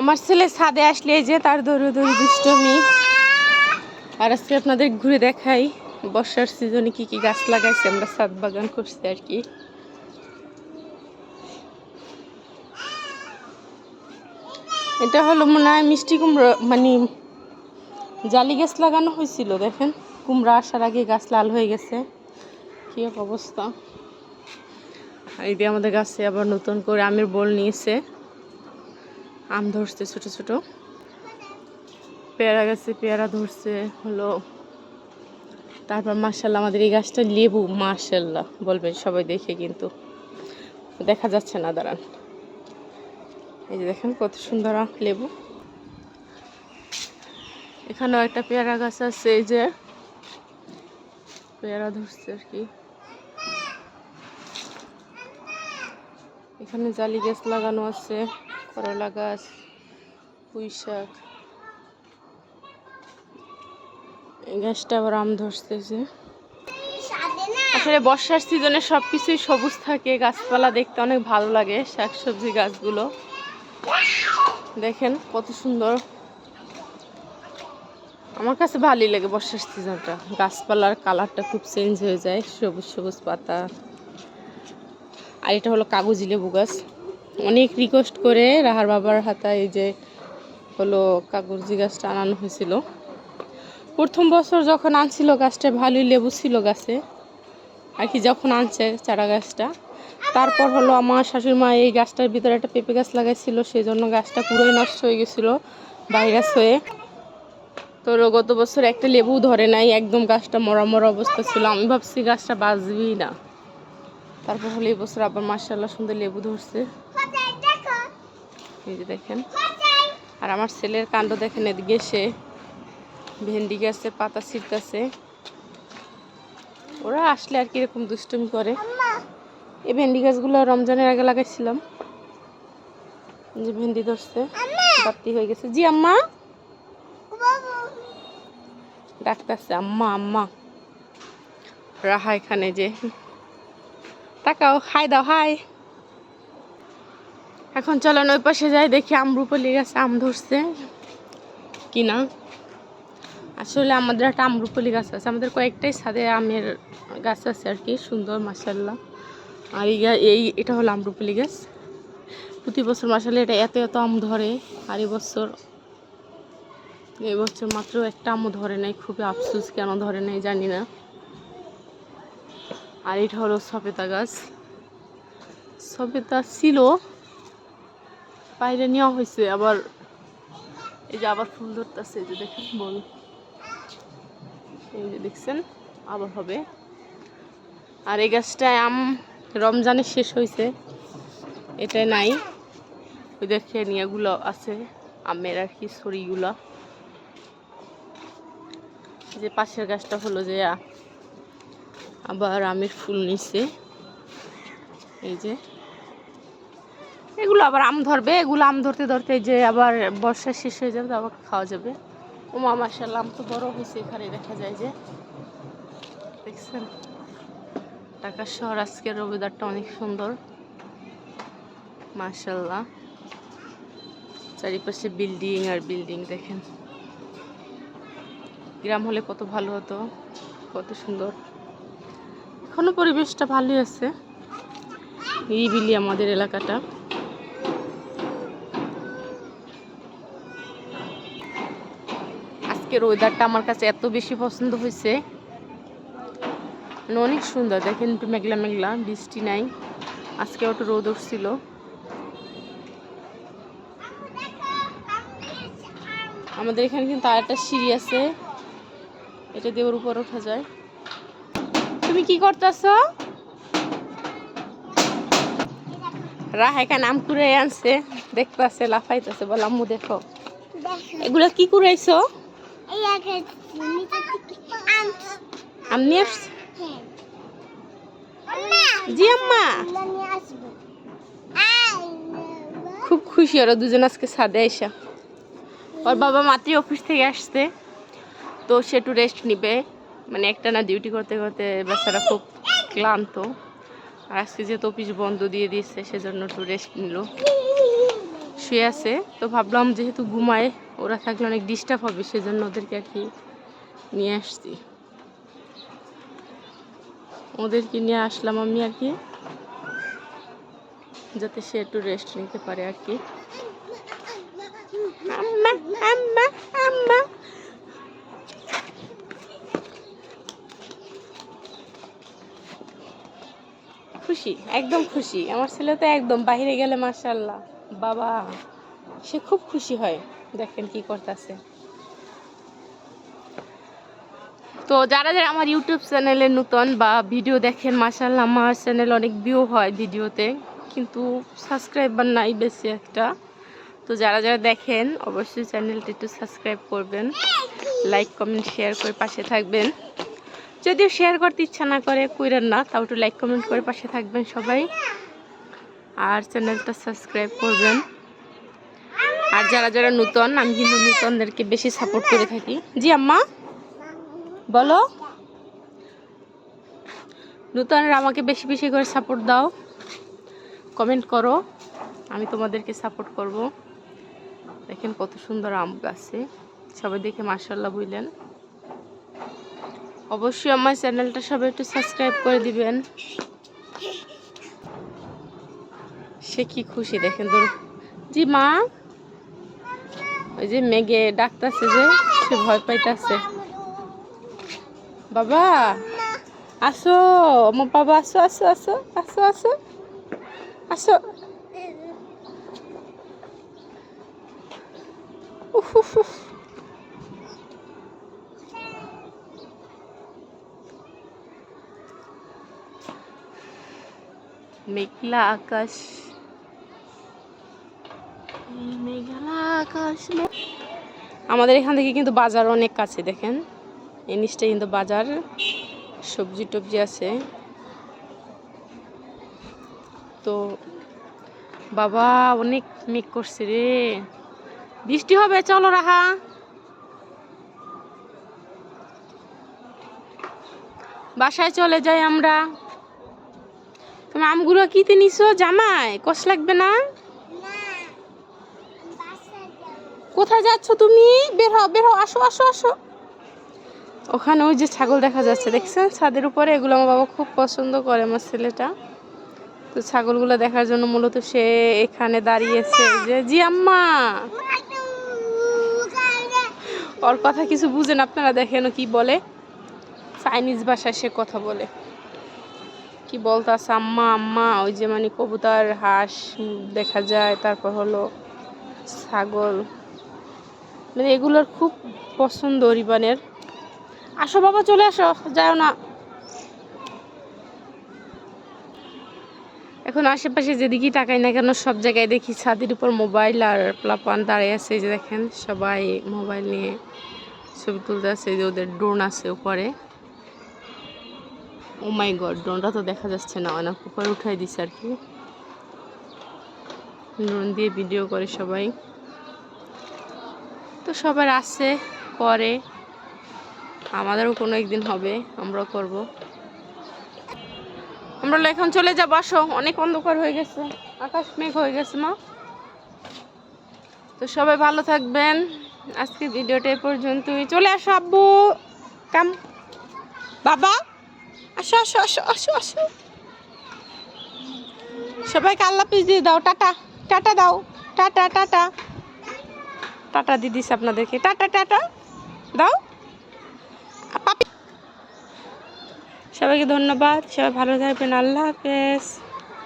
আমার ছেলে ছাদে আসলে এই যে তার দৌড়ে দৌড়ে দুষ্টমি। আর আজকে আপনাদের ঘুরে দেখাই, বর্ষার সিজনে কি কি গাছ লাগাইছে, আমরা ছাদ বাগান করছি আর কি। এটা হলো মনে হয় মিষ্টি কুমড়ো মানে জালি গাছ লাগানো হয়েছিল, দেখেন। কুমড়া আসার আগে গাছ লাল হয়ে গেছে। কি অবস্থা। এই দিয়ে আমাদের গাছে আবার নতুন করে আমের বোল নিয়েছে। আম ধরছে ছোট ছোট। পেয়ারা গাছে পেয়ারা ধরছে, হলো। তারপর মার্শাল্লাহ আমাদের এই গাছটা লেবু মার্শাল্লাহ বলবেন সবাই দেখে কিন্তু। দেখা যাচ্ছে না, দাঁড়ান। এই যে দেখেন কত সুন্দর লেবু। এখানেও একটা পেয়ারা গাছ আছে, এই যে। পেয়ারা ধরছে আর কি। এখানে জালি গাছ লাগানো আছে। করলা গাছ, পুঁই শাক। গাছটা আবার আম ধরতেছে। আসলে বর্ষার সিজনে সব কিছুই সবুজ থাকে, গাছপালা দেখতে অনেক ভালো লাগে শাকসবজি গাছগুলো। দেখেন কত সুন্দর। আমার কাছে ভালোই লাগে বর্ষার সিজনটা। গাছপালার কালারটা খুব চেঞ্জ হয়ে যায়, সবুজ সবুজ পাতা। আর এটা হলো কাগজি লেবু গাছ। অনেক রিকোয়েস্ট করে রাহার বাবার হাতায় এই যে হলো কাগজি গাছটা আনানো হয়েছিল। প্রথম বছর যখন আনছিল গাছটা, ভালোই লেবু ছিল গাছে। আর কি যখন আনছে চারা গাছটা। তারপর হলো আমার শাশুড়ি মা এই গাছটার ভিতরে একটা পেঁপে গাছ লাগাইছিল সেই জন্য গাছটা পুরোই নষ্ট হয়ে গেছিল ভাইরাস হয়ে। তো গত বছর একটা লেবু ধরে নাই, একদম গাছটা মরা মরা অবস্থা ছিল। আমি ভাবছি গাছটা বাঁচবেই না। তারপর হলো এই বছর আবার মার্শাল্লাহ সুন্দর লেবু ধরছে। এই যে দেখেন। আর আমার ছেলের কাণ্ড দেখেন এদিকে সে ভেন্ডি গাছে পাতা ছিটতেছে ওরা আসলে আর কীরকম দুষ্টুমি করে। এই ভেন্ডি গাছগুলো রমজানের আগে লাগাইছিলাম। যে ভেন্ডি ধরছে। বাতি হয়ে গেছে। জি, আম্মা। ডাকতেছে, আম্মা আম্মা। রাহা এখানে যে। তাকাও, হাই দাও, হাই। এখন চলেন ওই পাশে যাই, দেখি আমরুপলি গাছে আম ধরছে কিনা। আসলে আমাদের একটা আমরুপলি গাছ আছে, আমাদের কয়েকটাই ছাদে আমের গাছ আছে আর কি, সুন্দর মাসাল্লাহ আর এই এই, এটা হলো আমরুপলি গাছ। প্রতি বছর মাসাল্লাহ এটা এত এত আম ধরে, আর এই বছর, এই মাত্র একটা আমও ধরে নাই, খুবই আফসোস কেন ধরে নাই জানি না। আর এটা হলো সবেতা গাছ। সবেতা ছিল, বাইরে নেওয়া হয়েছে, আবার এই যে আবার ফুল ধরতেছে যে দেখেন বল। এই যে দেখছেন, আবার হবে। আর এই গাছটায় আম রমজানে শেষ হয়েছে এটাই নাই। ওই দেখে নিয়েগুলো আছে, আমের আর কি ছড়িগুলো। যে পাশের গাছটা হলো যে আবার আমের ফুল নিছে। এই যে। এগুলো আবার আম ধরবে, এগুলো আম ধরতে ধরতে যে আবার বর্ষা শেষ হয়ে যাবে, আবার খাওয়া যাবে। ও মা মাসাল্লাহ আম তো বড় হয়েছে এখানে, দেখা যায় যে। দেখছেন? ঢাকা শহর, আজকের ওয়েদারটা অনেক সুন্দর। মাশাল্লাহ চারিপাশে বিল্ডিং আর বিল্ডিং দেখেন। গ্রাম হলে কত ভালো হতো, কত সুন্দর। এখনও পরিবেশটা ভালোই আছে। নিরিবিলি আমাদের এলাকাটা। আজকের ওয়েদারটা আমার কাছে এত বেশি পছন্দ হয়েছে। মানে অনেক সুন্দর, দেখেন একটু মেঘলা মেঘলা, বৃষ্টি নাই। আজকে একটু রোদ উঠছিল। আমাদের এখানে কিন্তু আর একটা সিঁড়ি আছে। এটা দিয়ে ওর উপর ওঠা যায়। তুমি কি করতেছ? রাহা এখানে আম কুড়াই আনছে দেখতেছে লাফাইতেছে বল আম্মু দেখো। এগুলা কি কুড়াইছো? আম নিয়ে আসছো জি আম্মা। খুব খুশি ওরা দুজন আজকে ছাদে আইসা। ওর বাবা মাত্রই অফিস থেকে আসছে তো সে একটু রেস্ট নিবে। মানে একটা না ডিউটি করতে করতে বেচারা খুব ক্লান্ত। আর আজকে যেহেতু অফিস বন্ধ দিয়ে দিয়েছে, সেজন্য একটু রেস্ট নিল। শুয়ে আছে, তো ভাবলাম যেহেতু ঘুমায়, ওরা থাকলে অনেক ডিস্টার্ব হবে, সেজন্য ওদেরকে আর কি নিয়ে আসছি। ওদেরকে নিয়ে আসলাম আমি আর কি, যাতে সে একটু রেস্ট নিতে পারে আর কি। আম্মা আম্মা আম্মা। খুশি, একদম খুশি। আমার ছেলে তো একদম বাইরে গেলে মাশাল্লাহ বাবা, সে খুব খুশি হয়। দেখেন কি করতেছে। তো যারা যারা আমার ইউটিউব চ্যানেলে নতুন বা ভিডিও দেখেন মাশাল্লাহ আমার চ্যানেল অনেক ভিউ হয় ভিডিওতে, কিন্তু সাবস্ক্রাইবার নাই বেশি একটা। তো যারা যারা দেখেন, অবশ্যই চ্যানেলটি একটু সাবস্ক্রাইব করবেন। লাইক, কমেন্ট, শেয়ার করে পাশে থাকবেন। যদিও শেয়ার করতে ইচ্ছা না করে, কইরেন না, তাও একটু লাইক কমেন্ট করে পাশে থাকবেন সবাই। আর চ্যানেলটা সাবস্ক্রাইব করবেন। আর যারা যারা নূতন, আমি কিন্তু নতুনদেরকে বেশি সাপোর্ট করে থাকি। জি আম্মা, বলো। নতুনরা আমাকে বেশি বেশি করে সাপোর্ট দাও। কমেন্ট করো, আমি তোমাদেরকে সাপোর্ট করব। দেখেন কত সুন্দর আম গাছে। সবাই দেখে মার্শাল্লাহ বুঝলেন অবশ্যই আমার চ্যানেলটা সবাই একটু সাবস্ক্রাইব করে দিবেন। সে কি খুশি দেখেন তোর। জি মা। ওই যে মেঘে ডাকতেছে যে, সে ভয় পাইতেছে। বাবা, আসো আমার বাবা, আসো আসো আসো আসো আসো আসো। উফ উফ। মেঘলা আকাশ। মেঘলা আকাশ আমাদের এখান থেকে কিন্তু বাজার অনেক কাছে, দেখেন। এই নিচটা কিন্তু বাজার। সবজি টবজি আছে। তো বাবা, অনেক মেঘ করছে রে। বৃষ্টি হবে, চলো রাহা। বাসায় চলে যাই আমরা। আমগুলো কিতে নিছো? জামাই কষ লাগবে না? কোথায় যাচ্ছ তুমি? বের হও বের হও, আসো আসো আসো। ওখানে ওই যে ছাগল দেখা যাচ্ছে, দেখছেন? ছাদের উপরে, এগুলো আমার বাবা খুব পছন্দ করে, আমার ছেলেটা। তো ছাগলগুলো দেখার জন্য মূলত সে এখানে দাঁড়িয়েছে। যে, জি আম্মা। ওর কথা কিছু বুঝেন, আপনারা দেখেন কি বলে। চাইনিজ ভাষায় সে কথা বলে। কি বলতাছে, আম্মা আম্মা, ওই যে মানে কবুতর, হাঁস, দেখা যায়, তারপর হলো ছাগল। মানে এগুলোর খুব পছন্দ রিবানের। আসো বাবা, চলে আসো, যাও না। এখন আশেপাশে যেদিকেই তাকাই না কেন, সব জায়গায় দেখি ছাদের উপর মোবাইল আর প্লাপান দাঁড়িয়ে আছে যে দেখেন, সবাই মোবাইল নিয়ে ছবি তুলতে আছে যে ওদের ড্রোন আছে উপরে ও মাই গড ড্রোনটা তো দেখা যাচ্ছে না, অনেক উপরে উঠাই দিছে আর কি। ড্রোন দিয়ে ভিডিও করে সবাই। তো সবার আসছে করে আমাদেরও কোনো একদিন হবে আমরাও করব। আমরা এখন চলে যাব, আসো। অনেক অন্ধকার হয়ে গেছে, আকাশ মেঘ হয়ে গেছে, মা। তো সবাই ভালো থাকবেন। আজকে ভিডিওটা এ পর্যন্তই। চলে আসো, আব্বু। কাম। বাবা। আসো আসো আসো আসো আসো। সবাইকে আল্লাহ পিস দিয়ে দাও। টাটা টাটা দাও। Tata tata. টাটা দিদিস আপনাদেরকে। Tata tata. দাও। সবাইকে ধন্যবাদ। সবাই ভালো থাকবেন। আল্লাহ হাফেজ।